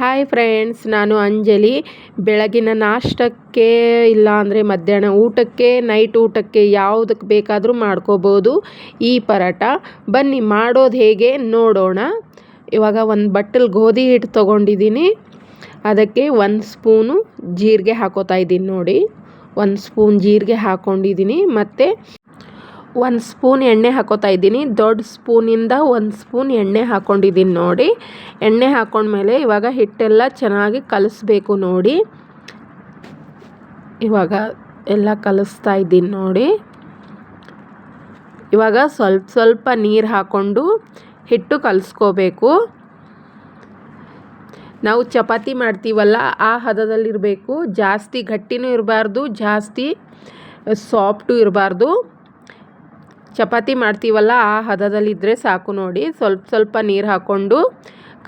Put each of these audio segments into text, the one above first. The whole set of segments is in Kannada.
ಹಾಯ್ ಫ್ರೆಂಡ್ಸ್ ನಾನು ಅಂಜಲಿ. ಬೆಳಗಿನ ನಾಷ್ಟಕ್ಕೆ ಇಲ್ಲ ಅಂದರೆ ಮಧ್ಯಾಹ್ನ ಊಟಕ್ಕೆ ನೈಟ್ ಊಟಕ್ಕೆ ಯಾವುದಕ್ಕೆ ಬೇಕಾದರೂ ಮಾಡ್ಕೋಬೋದು. ಈ ಪರಾಟ ಬನ್ನಿ, ಮಾಡೋದು ಹೇಗೆ ನೋಡೋಣ. ಇವಾಗ ಒಂದು ಬಟ್ಟಲ್ ಗೋಧಿ ಹಿಟ್ಟು ತೊಗೊಂಡಿದ್ದೀನಿ. ಅದಕ್ಕೆ ಒಂದು ಸ್ಪೂನು ಜೀರಿಗೆ ಹಾಕೋತಾ ಇದ್ದೀನಿ ನೋಡಿ. ಒಂದು ಸ್ಪೂನ್ ಜೀರಿಗೆ ಹಾಕ್ಕೊಂಡಿದ್ದೀನಿ ಮತ್ತು ಒಂದು ಸ್ಪೂನ್ ಎಣ್ಣೆ ಹಾಕೋತಾ ಇದ್ದೀನಿ. ದೊಡ್ಡ ಸ್ಪೂನಿಂದ ಒಂದು ಸ್ಪೂನ್ ಎಣ್ಣೆ ಹಾಕ್ಕೊಂಡಿದ್ದೀನಿ ನೋಡಿ. ಎಣ್ಣೆ ಹಾಕ್ಕೊಂಡ್ಮೇಲೆ ಇವಾಗ ಹಿಟ್ಟೆಲ್ಲ ಚೆನ್ನಾಗಿ ಕಲಿಸ್ಬೇಕು ನೋಡಿ. ಇವಾಗ ಎಲ್ಲ ಕಲಿಸ್ತಾ ಇದ್ದೀನಿ ನೋಡಿ. ಇವಾಗ ಸ್ವಲ್ಪ ಸ್ವಲ್ಪ ನೀರು ಹಾಕ್ಕೊಂಡು ಹಿಟ್ಟು ಕಲಿಸ್ಕೋಬೇಕು. ನಾವು ಚಪಾತಿ ಮಾಡ್ತೀವಲ್ಲ, ಆ ಹದದಲ್ಲಿರಬೇಕು. ಜಾಸ್ತಿ ಗಟ್ಟಿನೂ ಇರಬಾರ್ದು, ಜಾಸ್ತಿ ಸಾಫ್ಟು ಇರಬಾರ್ದು. ಚಪಾತಿ ಮಾಡ್ತೀವಲ್ಲ, ಆ ಹದದಲ್ಲಿದ್ದರೆ ಸಾಕು ನೋಡಿ. ಸ್ವಲ್ಪ ಸ್ವಲ್ಪ ನೀರು ಹಾಕ್ಕೊಂಡು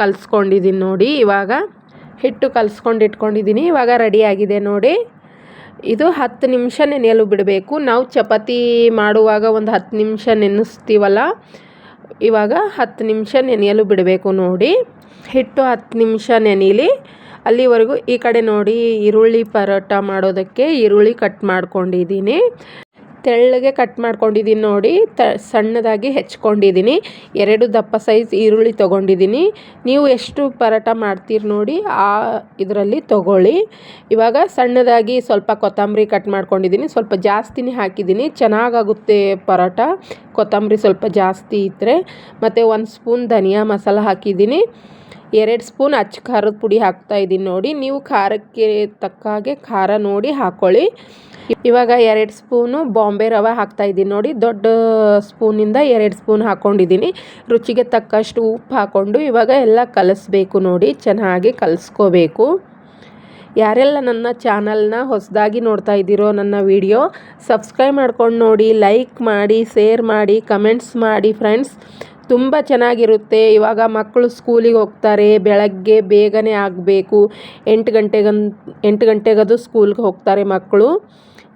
ಕಲಸ್ಕೊಂಡಿದ್ದೀನಿ ನೋಡಿ. ಇವಾಗ ಹಿಟ್ಟು ಕಲಿಸ್ಕೊಂಡು ಇಟ್ಕೊಂಡಿದ್ದೀನಿ ಇವಾಗ ರೆಡಿಯಾಗಿದೆ ನೋಡಿ. ಇದು ಹತ್ತು ನಿಮಿಷ ನೆನೆಯಲು ಬಿಡಬೇಕು. ನಾವು ಚಪಾತಿ ಮಾಡುವಾಗ ಒಂದು ಹತ್ತು ನಿಮಿಷ ನೆನೆಸ್ತೀವಲ್ಲ, ಇವಾಗ ಹತ್ತು ನಿಮಿಷ ನೆನೆಯಲು ಬಿಡಬೇಕು ನೋಡಿ. ಹಿಟ್ಟು ಹತ್ತು ನಿಮಿಷ ನೆನೀಲಿ. ಅಲ್ಲಿವರೆಗೂ ಈ ಕಡೆ ನೋಡಿ, ಈರುಳ್ಳಿ ಪರೋಟ ಮಾಡೋದಕ್ಕೆ ಈರುಳ್ಳಿ ಕಟ್ ಮಾಡ್ಕೊಂಡಿದ್ದೀನಿ ತೆಳ್ಳಗೆ ಕಟ್ ಮಾಡ್ಕೊಂಡಿದ್ದೀನಿ ನೋಡಿ. ತ, ಸಣ್ಣದಾಗಿ ಹೆಚ್ಕೊಂಡಿದ್ದೀನಿ ಎರಡು ದಪ್ಪ ಸೈಜ್ ಈರುಳ್ಳಿ ತೊಗೊಂಡಿದ್ದೀನಿ ನೀವು ಎಷ್ಟು ಪರೋಟ ಮಾಡ್ತೀರಿ ನೋಡಿ, ಆ ಇದರಲ್ಲಿ ತೊಗೊಳ್ಳಿ. ಇವಾಗ ಸಣ್ಣದಾಗಿ ಸ್ವಲ್ಪ ಕೊತ್ತಂಬರಿ ಕಟ್ ಮಾಡ್ಕೊಂಡಿದ್ದೀನಿ ಸ್ವಲ್ಪ ಜಾಸ್ತಿನೇ ಹಾಕಿದ್ದೀನಿ ಚೆನ್ನಾಗಾಗುತ್ತೆ ಪರೋಟ. ಕೊತ್ತಂಬರಿ ಸ್ವಲ್ಪ ಜಾಸ್ತಿ ಇದ್ದರೆ ಮತ್ತು ಒಂದು ಸ್ಪೂನ್ ಧನಿಯಾ ಮಸಾಲ ಹಾಕಿದ್ದೀನಿ ಎರಡು ಸ್ಪೂನ್ ಅಚ್ಚ ಖಾರದ ಪುಡಿ ಹಾಕ್ತಾ ಇದ್ದೀನಿ ನೋಡಿ. ನೀವು ಖಾರಕ್ಕೆ ತಕ್ಕ ಹಾಗೆ ಖಾರ ನೋಡಿ ಹಾಕ್ಕೊಳ್ಳಿ ಇವಾಗ ಎರಡು ಸ್ಪೂನು ಬಾಂಬೆ ರವೆ ಹಾಕ್ತಾ ಇದ್ದೀನಿ ನೋಡಿ. ದೊಡ್ಡ ಸ್ಪೂನಿಂದ ಎರಡು ಸ್ಪೂನ್ ಹಾಕ್ಕೊಂಡಿದ್ದೀನಿ ರುಚಿಗೆ ತಕ್ಕಷ್ಟು ಉಪ್ಪು ಹಾಕ್ಕೊಂಡು ಇವಾಗ ಎಲ್ಲ ಕಲಿಸ್ಬೇಕು ನೋಡಿ. ಚೆನ್ನಾಗಿ ಕಲಿಸ್ಕೋಬೇಕು. ಯಾರೆಲ್ಲ ನನ್ನ ಚಾನಲ್ನ ಹೊಸದಾಗಿ ನೋಡ್ತಾ ಇದ್ದೀರೋ ನನ್ನ ವಿಡಿಯೋ, ಸಬ್ಸ್ಕ್ರೈಬ್ ಮಾಡ್ಕೊಂಡು ನೋಡಿ. ಲೈಕ್ ಮಾಡಿ, ಶೇರ್ ಮಾಡಿ, ಕಮೆಂಟ್ಸ್ ಮಾಡಿ ಫ್ರೆಂಡ್ಸ್. ತುಂಬ ಚೆನ್ನಾಗಿರುತ್ತೆ. ಇವಾಗ ಮಕ್ಕಳು ಸ್ಕೂಲಿಗೆ ಹೋಗ್ತಾರೆ. ಬೆಳಗ್ಗೆ ಬೇಗನೆ ಆಗಬೇಕು. ಎಂಟು ಗಂಟೆಗನ್ ಎಂಟು ಗಂಟೆಗದು ಸ್ಕೂಲ್ಗೆ ಹೋಗ್ತಾರೆ ಮಕ್ಕಳು.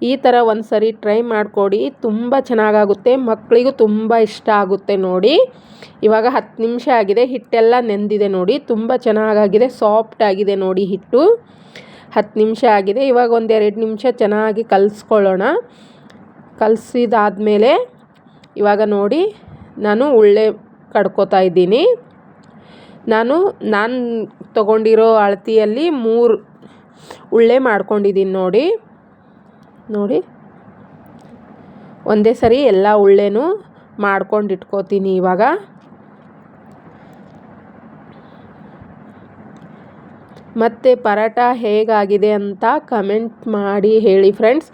ಈ ಥರ ಒಂದು ಸರಿ ಟ್ರೈ ಮಾಡಿಕೊಡಿ. ತುಂಬ ಚೆನ್ನಾಗಾಗುತ್ತೆ. ಮಕ್ಕಳಿಗೂ ತುಂಬ ಇಷ್ಟ ಆಗುತ್ತೆ ನೋಡಿ. ಇವಾಗ ಹತ್ತು ನಿಮಿಷ ಆಗಿದೆ. ಹಿಟ್ಟೆಲ್ಲ ನೆಂದಿದೆ ನೋಡಿ. ತುಂಬ ಚೆನ್ನಾಗಾಗಿದೆ. ಸಾಫ್ಟ್ ಆಗಿದೆ ನೋಡಿ ಹಿಟ್ಟು. ಹತ್ತು ನಿಮಿಷ ಆಗಿದೆ. ಇವಾಗ ಒಂದು ಎರಡು ನಿಮಿಷ ಚೆನ್ನಾಗಿ ಕಲಿಸ್ಕೊಳ್ಳೋಣ. ಕಲಸಿದಾದ್ಮೇಲೆ ಇವಾಗ ನೋಡಿ. ನಾನು ಉಳ್ಳೆ ಕಡ್ಕೋತಾ ಇದ್ದೀನಿ. ನಾನು ನಾನು ತಗೊಂಡಿರೋ ಅಳತಿಯಲ್ಲಿ ಮೂರು ಉಳ್ಳೆ ಮಾಡ್ಕೊಂಡಿದ್ದೀನಿ ನೋಡಿ. ನೋಡಿ. ಒಂದೇ ಸರಿ ಎಲ್ಲ ಉಳ್ಳೆನೂ ಮಾಡ್ಕೊಂಡು ಇಟ್ಕೋತೀನಿ ಇವಾಗ. ಮತ್ತು ಪರಾಟ ಹೇಗಾಗಿದೆ ಅಂತ ಕಮೆಂಟ್ ಮಾಡಿ ಹೇಳಿ ಫ್ರೆಂಡ್ಸ್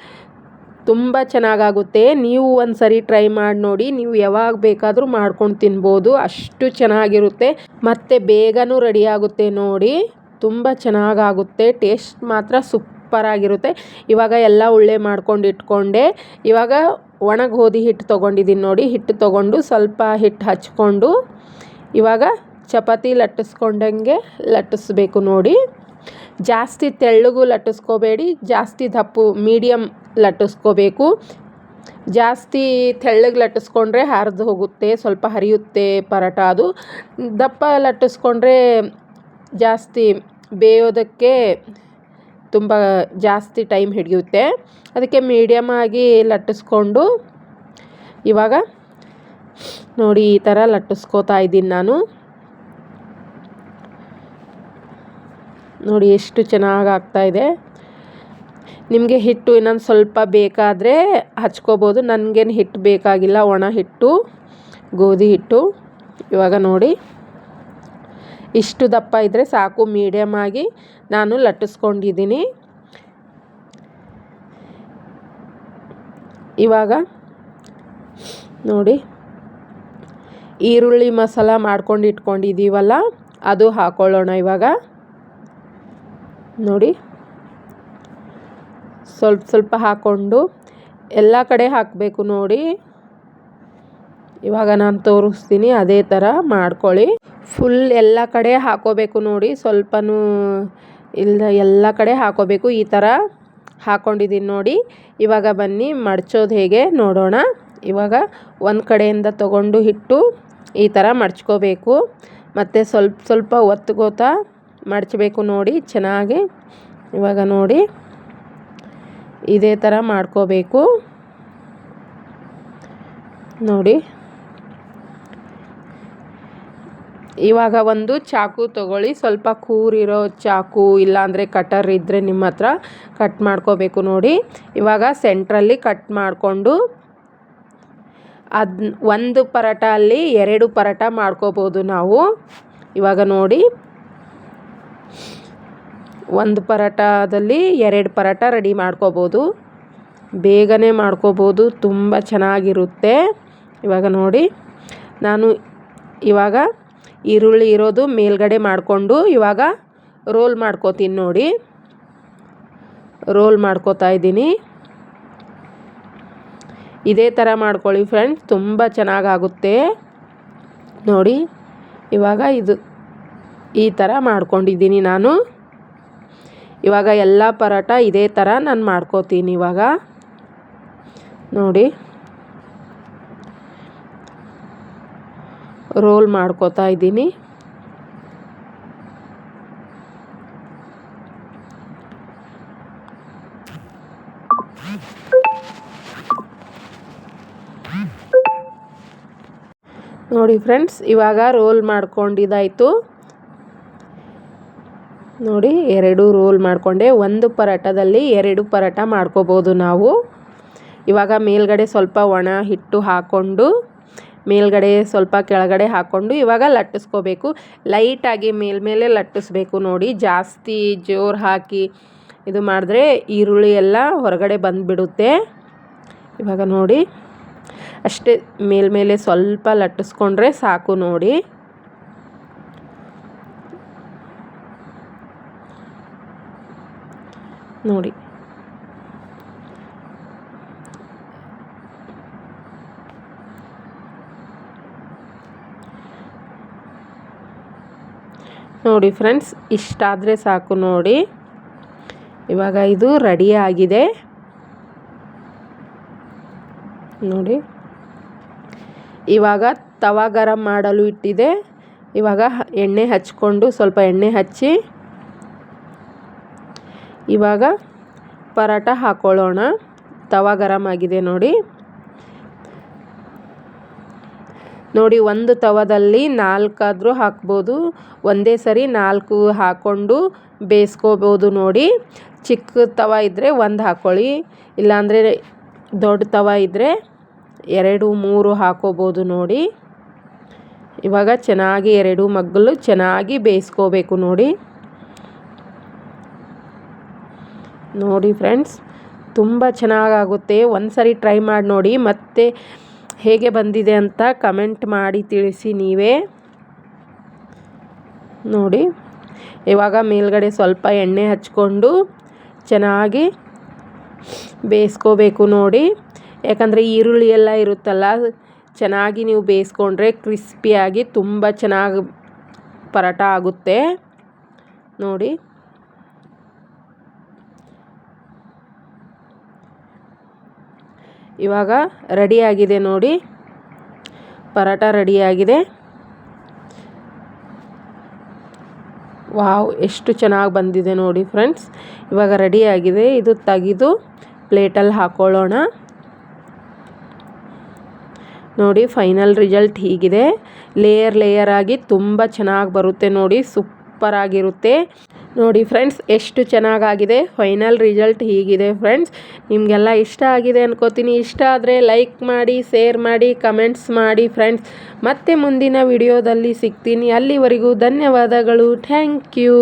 ತುಂಬ ಚೆನ್ನಾಗಾಗುತ್ತೆ. ನೀವು ಒಂದು ಸರಿ ಟ್ರೈ ಮಾಡಿ ನೋಡಿ, ನೀವು ಯಾವಾಗ ಬೇಕಾದರೂ ಮಾಡ್ಕೊಂಡು ತಿನ್ಬೋದು. ಅಷ್ಟು ಚೆನ್ನಾಗಿರುತ್ತೆ. ಮತ್ತು ಬೇಗನೂ ರೆಡಿಯಾಗುತ್ತೆ ನೋಡಿ. ತುಂಬ ಚೆನ್ನಾಗಾಗುತ್ತೆ. ಟೇಸ್ಟ್ ಮಾತ್ರ ಸೂಪರಾಗಿರುತ್ತೆ. ಇವಾಗ ಎಲ್ಲ ಉಳ್ಳೆ ಮಾಡ್ಕೊಂಡು ಇಟ್ಕೊಂಡೆ. ಇವಾಗ ಒಣಗೋದಿ ಹಿಟ್ಟು ತೊಗೊಂಡಿದ್ದೀನಿ ನೋಡಿ. ಹಿಟ್ಟು ತೊಗೊಂಡು ಸ್ವಲ್ಪ ಹಿಟ್ಟು ಹಚ್ಕೊಂಡು ಇವಾಗ ಚಪಾತಿ ಲಟ್ಟಿಸ್ಕೊಂಡಂಗೆ ಲಟ್ಟಿಸ್ಬೇಕು ನೋಡಿ. ಜಾಸ್ತಿ ತೆಳ್ಳಗೂ ಲಟ್ಟಿಸ್ಕೋಬೇಡಿ, ಜಾಸ್ತಿ ದಪ್ಪು ಮೀಡಿಯಮ್ ಲಟ್ಟಿಸ್ಕೋಬೇಕು. ಜಾಸ್ತಿ ತೆಳ್ಳಗೆ ಲಟ್ಟಿಸ್ಕೊಂಡ್ರೆ ಹರಿದು ಹೋಗುತ್ತೆ, ಸ್ವಲ್ಪ ಹರಿಯುತ್ತೆ ಪರೋಟ ಅದು. ದಪ್ಪ ಲಟ್ಟಿಸ್ಕೊಂಡ್ರೆ ಜಾಸ್ತಿ ಬೇಯೋದಕ್ಕೆ ತುಂಬ ಜಾಸ್ತಿ ಟೈಮ್ ಹಿಡಿಯುತ್ತೆ. ಅದಕ್ಕೆ ಮೀಡಿಯಮ್ ಆಗಿ ಲಟ್ಟಿಸ್ಕೊಂಡು ಇವಾಗ ನೋಡಿ ಈ ಥರ ಲಟ್ಟಿಸ್ಕೋತಾ ಇದ್ದೀನಿ ನಾನು. ನೋಡಿ ಎಷ್ಟು ಚೆನ್ನಾಗಿ ಆಗ್ತಾಯಿದೆ ನಿಮಗೆ ಹಿಟ್ಟು ಇನ್ನೊಂದು ಸ್ವಲ್ಪ ಬೇಕಾದರೆ ಹಚ್ಕೋಬೋದು. ನನಗೇನು ಹಿಟ್ಟು ಬೇಕಾಗಿಲ್ಲ, ಒಣ ಹಿಟ್ಟು, ಗೋಧಿ ಹಿಟ್ಟು. ಇವಾಗ ನೋಡಿ, ಇಷ್ಟು ದಪ್ಪ ಇದ್ದರೆ ಸಾಕು. ಮೀಡಿಯಮ್ ಆಗಿ ನಾನು ಲಟ್ಟಿಸ್ಕೊಂಡಿದ್ದೀನಿ. ಇವಾಗ ನೋಡಿ, ಈರುಳ್ಳಿ ಮಸಾಲ ಮಾಡ್ಕೊಂಡು ಇಟ್ಕೊಂಡಿದ್ದೀವಲ್ಲ, ಅದು ಹಾಕೊಳ್ಳೋಣ ಇವಾಗ. ನೋಡಿ. ಸ್ವಲ್ಪ ಸ್ವಲ್ಪ ಹಾಕ್ಕೊಂಡು ಎಲ್ಲ ಕಡೆ ಹಾಕಬೇಕು ನೋಡಿ. ಇವಾಗ ನಾನು ತೋರಿಸ್ತೀನಿ, ಅದೇ ಥರ ಮಾಡ್ಕೊಳ್ಳಿ. ಫುಲ್ ಎಲ್ಲ ಕಡೆ ಹಾಕೋಬೇಕು ನೋಡಿ, ಸ್ವಲ್ಪನೂ ಇಲ್ಲ, ಎಲ್ಲ ಕಡೆ ಹಾಕೋಬೇಕು, ಈ ಥರ ಹಾಕ್ಕೊಂಡಿದ್ದೀನಿ ನೋಡಿ. ಇವಾಗ ಬನ್ನಿ, ಮಡ್ಚೋದು ಹೇಗೆ ನೋಡೋಣ. ಇವಾಗ ಒಂದು ಕಡೆಯಿಂದ ತಗೊಂಡು ಹಿಟ್ಟು ಈ ಥರ ಮಡ್ಚ್ಕೋಬೇಕು. ಮತ್ತು ಸ್ವಲ್ಪ ಸ್ವಲ್ಪ ಒತ್ಕೋತಾ ಮಡಚಬೇಕು ನೋಡಿ, ಚೆನ್ನಾಗಿ. ಇವಾಗ ನೋಡಿ, ಇದೇ ಥರ ಮಾಡ್ಕೋಬೇಕು. ನೋಡಿ. ಇವಾಗ ಒಂದು ಚಾಕು ತಗೊಳ್ಳಿ. ಸ್ವಲ್ಪ ಕೂರಿರೋ ಚಾಕು, ಇಲ್ಲಾಂದರೆ ಕಟರ್ ಇದ್ದರೆ ನಿಮ್ಮ ಹತ್ರ ಕಟ್ ಮಾಡ್ಕೋಬೇಕು ನೋಡಿ. ಇವಾಗ ಸೆಂಟ್ರಲ್ಲಿ ಕಟ್ ಮಾಡಿಕೊಂಡು ಅದು ಒಂದು ಪರೋಟ ಅಲ್ಲಿ ಎರಡು ಪರೋಟ ಮಾಡ್ಕೋಬೋದು ನಾವು. ಇವಾಗ ನೋಡಿ. ಒಂದು ಪರೋಟದಲ್ಲಿ ಎರಡು ಪರೋಟ ರೆಡಿ ಮಾಡ್ಕೋಬೋದು. ಬೇಗನೆ ಮಾಡ್ಕೋಬೋದು. ತುಂಬ ಚೆನ್ನಾಗಿರುತ್ತೆ. ಇವಾಗ ನೋಡಿ, ನಾನು ಇವಾಗ ಈರುಳ್ಳಿ ಇರೋದು ಮೇಲ್ಗಡೆ ಮಾಡಿಕೊಂಡು ಇವಾಗ ರೋಲ್ ಮಾಡ್ಕೋತೀನಿ ನೋಡಿ. ರೋಲ್ ಮಾಡ್ಕೋತಾ ಇದ್ದೀನಿ. ಇದೇ ಥರ ಮಾಡ್ಕೊಳ್ಳಿ ಫ್ರೆಂಡ್ಸ್. ತುಂಬ ಚೆನ್ನಾಗಾಗುತ್ತೆ. ನೋಡಿ, ಇವಾಗ ಇದು ಈ ಥರ ಮಾಡ್ಕೊಂಡಿದ್ದೀನಿ ನಾನು. ಇವಾಗ ಎಲ್ಲ ಪರೋಟ ಇದೇ ಥರ ನಾನು ಮಾಡ್ಕೋತೀನಿ ಇವಾಗ. ನೋಡಿ. ರೋಲ್ ಮಾಡ್ಕೋತಾ ಇದ್ದೀನಿ. ನೋಡಿ ಫ್ರೆಂಡ್ಸ್, ಇವಾಗ ರೋಲ್ ಮಾಡ್ಕೊಂಡಿದ್ದಾಯಿತು. ನೋಡಿ, ಎರಡು ರೋಲ್ ಮಾಡಿಕೊಂಡೆ. ಒಂದು ಪರೋಟದಲ್ಲಿ ಎರಡು ಪರೋಟ ಮಾಡ್ಕೋಬೋದು ನಾವು. ಇವಾಗ ಮೇಲ್ಗಡೆ ಸ್ವಲ್ಪ ಒಣ ಹಿಟ್ಟು ಹಾಕ್ಕೊಂಡು ಮೇಲ್ಗಡೆ ಸ್ವಲ್ಪ ಕೆಳಗಡೆ ಹಾಕ್ಕೊಂಡು ಇವಾಗ ಲಟ್ಟಿಸ್ಕೋಬೇಕು. ಲೈಟಾಗಿ ಮೇಲ್ಮೇಲೆ ಲಟ್ಟಿಸ್ಬೇಕು ನೋಡಿ. ಜಾಸ್ತಿ ಜೋರು ಹಾಕಿ ಇದು ಮಾಡಿದ್ರೆ ಈರುಳ್ಳಿ ಎಲ್ಲ ಹೊರಗಡೆ ಬಂದುಬಿಡುತ್ತೆ. ಇವಾಗ ನೋಡಿ, ಅಷ್ಟೇ ಮೇಲ್ಮೇಲೆ ಸ್ವಲ್ಪ ಲಟ್ಟಿಸ್ಕೊಂಡ್ರೆ ಸಾಕು ನೋಡಿ. ನೋಡಿ. ನೋಡಿ ಫ್ರೆಂಡ್ಸ್ ಇಷ್ಟಾದರೆ ಸಾಕು ನೋಡಿ. ಇವಾಗ ಇದು ರೆಡಿ ಆಗಿದೆ. ನೋಡಿ. ಇವಾಗ ತವಾ ಗರಂ ಮಾಡಲು ಇಟ್ಟಿದೆ. ಇವಾಗ ಎಣ್ಣೆ ಹಚ್ಕೊಂಡು ಸ್ವಲ್ಪ ಎಣ್ಣೆ ಹಚ್ಚಿ ಇವಾಗ ಪರೋಟ ಹಾಕೊಳ್ಳೋಣ. ತವಾ ಗರಂ ಆಗಿದೆ ನೋಡಿ. ನೋಡಿ, ಒಂದು ತವದಲ್ಲಿ ನಾಲ್ಕಾದರೂ ಹಾಕ್ಬೋದು. ಒಂದೇ ಸರಿ ನಾಲ್ಕು ಹಾಕ್ಕೊಂಡು ಬೇಯಿಸ್ಕೋಬೋದು ನೋಡಿ. ಚಿಕ್ಕ ತವ ಇದ್ದರೆ ಒಂದು ಹಾಕ್ಕೊಳ್ಳಿ ಇಲ್ಲಾಂದರೆ ದೊಡ್ಡ ತವ ಇದ್ದರೆ ಎರಡು, ಮೂರು ಹಾಕೋಬೋದು ನೋಡಿ. ಇವಾಗ ಚೆನ್ನಾಗಿ ಎರಡು ಮಗ್ಗಲು ಚೆನ್ನಾಗಿ ಬೇಯಿಸ್ಕೋಬೇಕು ನೋಡಿ. ನೋಡಿ ಫ್ರೆಂಡ್ಸ್, ತುಂಬ ಚೆನ್ನಾಗಾಗುತ್ತೆ. ಒಂದು ಸರಿ ಟ್ರೈ ಮಾಡಿ ನೋಡಿ, ಮತ್ತೆ ಹೇಗೆ ಬಂದಿದೆ ಅಂತ ಕಮೆಂಟ್ ಮಾಡಿ ತಿಳಿಸಿ ನೀವೇ. ನೋಡಿ, ಇವಾಗ ಮೇಲ್ಗಡೆ ಸ್ವಲ್ಪ ಎಣ್ಣೆ ಹಚ್ಕೊಂಡು ಚೆನ್ನಾಗಿ ಬೇಯಿಸ್ಕೋಬೇಕು ನೋಡಿ. ಯಾಕಂದರೆ ಈರುಳ್ಳಿ ಎಲ್ಲ ಇರುತ್ತಲ್ಲ, ಚೆನ್ನಾಗಿ ನೀವು ಬೇಯಿಸ್ಕೊಂಡ್ರೆ ಕ್ರಿಸ್ಪಿಯಾಗಿ ತುಂಬ ಚೆನ್ನಾಗಿ ಪರೋಟ ಆಗುತ್ತೆ. ನೋಡಿ. ಇವಾಗ ರೆಡಿಯಾಗಿದೆ ನೋಡಿ. ಪರೋಟ ರೆಡಿಯಾಗಿದೆ. ವಾವ್, ಎಷ್ಟು ಚೆನ್ನಾಗಿ ಬಂದಿದೆ ನೋಡಿ ಫ್ರೆಂಡ್ಸ್. ಇವಾಗ ರೆಡಿಯಾಗಿದೆ. ಇದು ತೆಗೆದು ಪ್ಲೇಟಲ್ಲಿ ಹಾಕ್ಕೊಳ್ಳೋಣ ನೋಡಿ, ಫೈನಲ್ ರಿಸಲ್ಟ್ ಹೀಗಿದೆ. ಲೇಯರ್ ಲೇಯರ್ ಆಗಿ ತುಂಬ ಚೆನ್ನಾಗಿ ಬರುತ್ತೆ ನೋಡಿ. ಸೂಪರ್ ಆಗಿರುತ್ತೆ. ನೋಡಿ ಫ್ರೆಂಡ್ಸ್, ಎಷ್ಟು ಚೆನ್ನಾಗಾಗಿದೆ. ಫೈನಲ್ ರಿಸಲ್ಟ್ ಹೀಗಿದೆ ಫ್ರೆಂಡ್ಸ್. ನಿಮಗೆಲ್ಲ ಇಷ್ಟ ಆಗಿದೆ ಅನ್ಕೋತೀನಿ. ಇಷ್ಟ ಆದರೆ ಲೈಕ್ ಮಾಡಿ, ಶೇರ್ ಮಾಡಿ, ಕಮೆಂಟ್ಸ್ ಮಾಡಿ ಫ್ರೆಂಡ್ಸ್. ಮತ್ತೆ ಮುಂದಿನ ವಿಡಿಯೋದಲ್ಲಿ ಸಿಗ್ತೀನಿ. ಅಲ್ಲಿವರೆಗೂ ಧನ್ಯವಾದಗಳು. Thank you.